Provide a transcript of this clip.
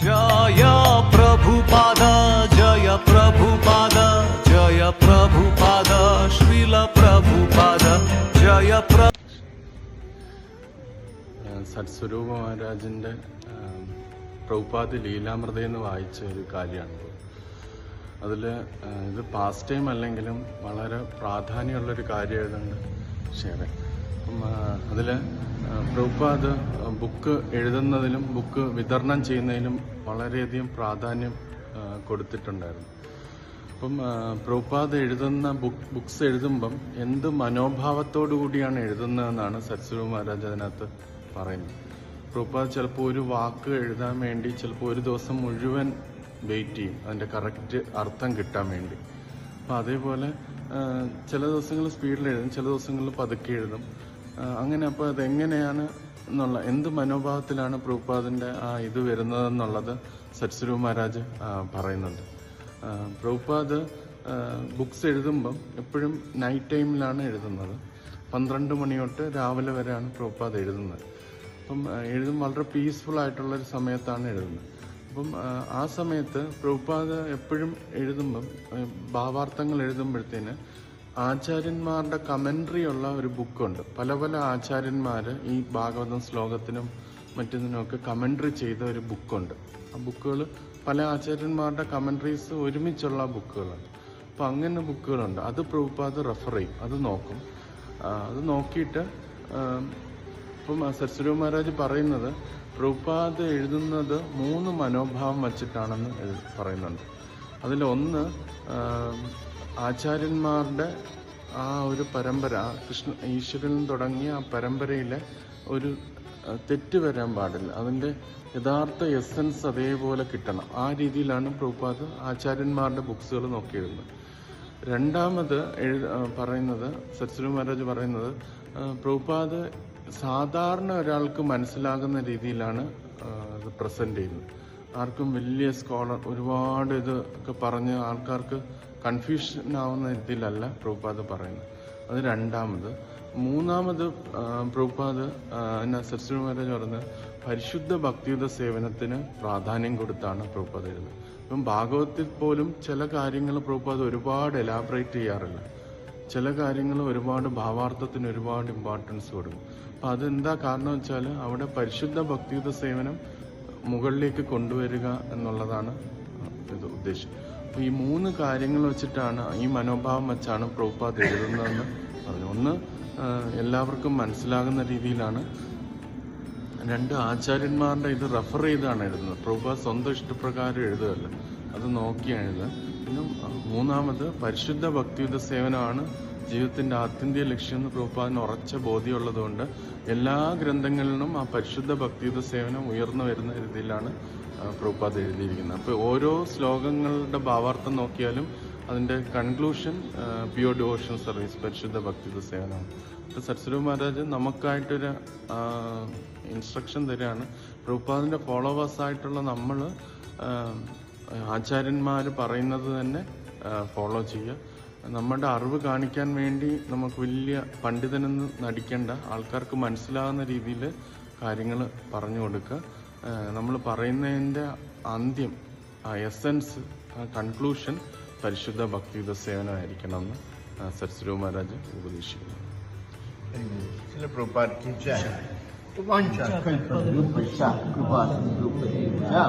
ജയ പ്രഭുപാദ ജയ പ്രഭുപാദ ജയ ജയ പ്ര സത്സ്വരൂപ മഹാരാജന്റെ പ്രഭുപാദ് ലീലാമൃത എന്ന് വായിച്ച ഒരു കാര്യമാണ് അതിൽ ഇത് പാസ്റ്റ് ടൈം അല്ലെങ്കിലും വളരെ പ്രാധാന്യമുള്ളൊരു കാര്യമായതുകൊണ്ട് ഷെയർ ചെയ്യാം അതിൽ പ്രഭുപാദ് ബുക്ക് എഴുതുന്നതിലും ബുക്ക് വിതരണം ചെയ്യുന്നതിലും വളരെയധികം പ്രാധാന്യം കൊടുത്തിട്ടുണ്ടായിരുന്നു. അപ്പം പ്രഭുപാദ് എഴുതുന്ന ബുക്ക് ബുക്സ് എഴുതുമ്പം എന്ത് മനോഭാവത്തോടു കൂടിയാണ് എഴുതുന്നതെന്നാണ് സത്സുരു മഹാരാജ് അതിനകത്ത് പറയുന്നത്. പ്രഭുപാദ് ചിലപ്പോൾ ഒരു വാക്ക് എഴുതാൻ വേണ്ടി ചിലപ്പോൾ ഒരു ദിവസം മുഴുവൻ വെയിറ്റ് ചെയ്യും. അതിന്റെ കറക്റ്റ് അർത്ഥം കിട്ടാൻ വേണ്ടി. അപ്പം അതേപോലെ ചില ദിവസങ്ങൾ സ്പീഡിൽ എഴുതും ചില ദിവസങ്ങളിൽ പതുക്കെ എഴുതും. അങ്ങനെ അപ്പോൾ അതെങ്ങനെയാണ് എന്നുള്ള എന്ത് മനോഭാവത്തിലാണ് പ്രഭുപാദിന്റെ ആ ഇത് വരുന്നതെന്നുള്ളത് സത്സ്വരൂപ മഹാരാജ് പറയുന്നുണ്ട്. പ്രഭുപാദ് ബുക്സ് എഴുതുമ്പം എപ്പോഴും നൈറ്റ് ടൈമിലാണ് എഴുതുന്നത്. പന്ത്രണ്ട് മണി തൊട്ട് രാവിലെ വരെയാണ് പ്രഭുപാദ് എഴുതുന്നത്. അപ്പം എഴുതും വളരെ പീസ്ഫുൾ ആയിട്ടുള്ള ഒരു സമയത്താണ് എഴുതുന്നത്. അപ്പം ആ, സമയത്ത് പ്രഭുപാദ് എപ്പോഴും എഴുതുമ്പം ഭാവാർത്ഥങ്ങൾ എഴുതുമ്പോഴത്തേന് ആചാര്യന്മാരുടെ കമൻട്രി ഉള്ള ഒരു ബുക്കുണ്ട് പല പല ആചാര്യന്മാർ ഈ ഭാഗവതം ശ്ലോകത്തിനും മറ്റൊന്നിനുമൊക്കെ കമൻട്രി ചെയ്ത ഒരു ബുക്കുണ്ട് ആ ബുക്കുകൾ പല ആചാര്യന്മാരുടെ കമൻട്രീസ് ഒരുമിച്ചുള്ള ബുക്കുകളാണ് അപ്പം അങ്ങനെ ബുക്കുകളുണ്ട് അത് പ്രഭുപാദ് റെഫർ ചെയ്യും. അത് നോക്കും. അത് നോക്കിയിട്ട് ഇപ്പം സരസ്വതി മഹാരാജ് പറയുന്നത് പ്രഭുപാദ് എഴുതുന്നത് മൂന്ന് മനോഭാവം വച്ചിട്ടാണെന്ന് പറയുന്നുണ്ട്. അതിലൊന്ന് ആചാര്യന്മാരുടെ ആ ഒരു പരമ്പര കൃഷ്ണ ഈശ്വരൻ തുടങ്ങിയ ആ പരമ്പരയിലെ ഒരു തെറ്റ് വരാൻ പാടില്ല. അതിന്റെ യഥാർത്ഥ എസൻസ് അതേപോലെ കിട്ടണം. ആ രീതിയിലാണ് പ്രഭുപാദ് ആചാര്യന്മാരുടെ ബുക്സുകൾ നോക്കിയിരുന്നത്. രണ്ടാമത് എഴു പറയുന്നത് സത്സരു മഹാരാജ് പറയുന്നത് പ്രഭുപാദ് സാധാരണ ഒരാൾക്ക് മനസ്സിലാകുന്ന രീതിയിലാണ് ഇത് പ്രസന്റ് ചെയ്യുന്നത്. ആർക്കും വലിയ സ്കോളർ ഒരുപാട് ഇത് ഒക്കെ പറഞ്ഞ് ആൾക്കാർക്ക് കൺഫ്യൂഷൻ ആവുന്ന രീതിയിലല്ല പ്രഭുപാദ് പറയുന്നത്. അത് രണ്ടാമത്. മൂന്നാമത് പ്രഭുപാദ് മഹാരാജ് പറഞ്ഞത് പരിശുദ്ധ ഭക്തിയുത സേവനത്തിന് പ്രാധാന്യം കൊടുത്താണ് പ്രഭുപാദ് എഴുതുന്നത്. ഇപ്പം ഭാഗവത്തിൽ പോലും ചില കാര്യങ്ങൾ പ്രഭുപാദ് ഒരുപാട് എലാബറേറ്റ് ചെയ്യാറില്ല. ചില കാര്യങ്ങൾ ഒരുപാട് ഭാവാർത്ഥത്തിന് ഒരുപാട് ഇമ്പോർട്ടൻസ് കൊടുക്കും. അപ്പം അതെന്താ കാരണം വെച്ചാൽ അവിടെ പരിശുദ്ധ ഭക്തിയുത സേവനം മുകളിലേക്ക് കൊണ്ടുവരിക എന്നുള്ളതാണ് ഇത് ഉദ്ദേശം. അപ്പോൾ ഈ മൂന്ന് കാര്യങ്ങൾ വെച്ചിട്ടാണ് ഈ മനോഭാവം വെച്ചാണ് പ്രഭുപാദ് എഴുതുന്നതെന്ന് പറഞ്ഞു. ഒന്ന് എല്ലാവർക്കും മനസ്സിലാകുന്ന രീതിയിലാണ്. രണ്ട് ആചാര്യന്മാരുടെ ഇത് റെഫർ ചെയ്താണ് എഴുതുന്നത്. പ്രഭുപാദ് സ്വന്തം ഇഷ്ടപ്രകാരം എഴുതുകയല്ല. അത് നോക്കിയാണ് എഴുതുക പിന്നെ മൂന്നാമത് പരിശുദ്ധ ഭക്തിയുദ്ധ സേവനമാണ് ജീവിതത്തിന്റെ ആത്യന്തിക ലക്ഷ്യം എന്ന് പ്രഭുപാദിന് ഉറച്ച ബോധ്യമുള്ളതുകൊണ്ട് എല്ലാ ഗ്രന്ഥങ്ങളിലും ആ പരിശുദ്ധ ഭക്തിയുദ്ധ സേവനം ഉയർന്നു വരുന്ന രീതിയിലാണ് പ്രഭുപാദ് എഴുതിയിരിക്കുന്നത്. അപ്പോൾ ഓരോ ശ്ലോകങ്ങളുടെ ഭാവാർത്ഥം നോക്കിയാലും അതിന്റെ കൺക്ലൂഷൻ പ്യുവർ ഡിവോഷൻ സർവീസ് പരിശുദ്ധ ഭക്തി സേവനമാണ്. അപ്പോൾ സത്സരൂ മഹാരാജ് നമുക്കായിട്ടൊരു ഇൻസ്ട്രക്ഷൻ തരികയാണ്. ഫോളോവേഴ്സ് ആയിട്ടുള്ള നമ്മൾ ആചാര്യന്മാർ പറയുന്നത് തന്നെ ഫോളോ ചെയ്യുക. നമ്മുടെ അറിവ് കാണിക്കാൻ വേണ്ടി നമുക്ക് വലിയ പണ്ഡിതനെന്ന് നടിക്കേണ്ട ആൾക്കാർക്ക് മനസ്സിലാകുന്ന രീതിയിൽ കാര്യങ്ങൾ പറഞ്ഞു കൊടുക്കുക. നമ്മൾ പറയുന്നതിന്റെ അന്ത്യം ആ എസൻസ് ആ കൺക്ലൂഷൻ പരിശുദ്ധ ഭക്തിയുത സേവനമായിരിക്കണം എന്ന് സരസ്വരൂ മഹാരാജ് ഉപദേശിക്കുന്നു. ചില Prabhupada ki jai. Pancha ചില kripa sindhupadeva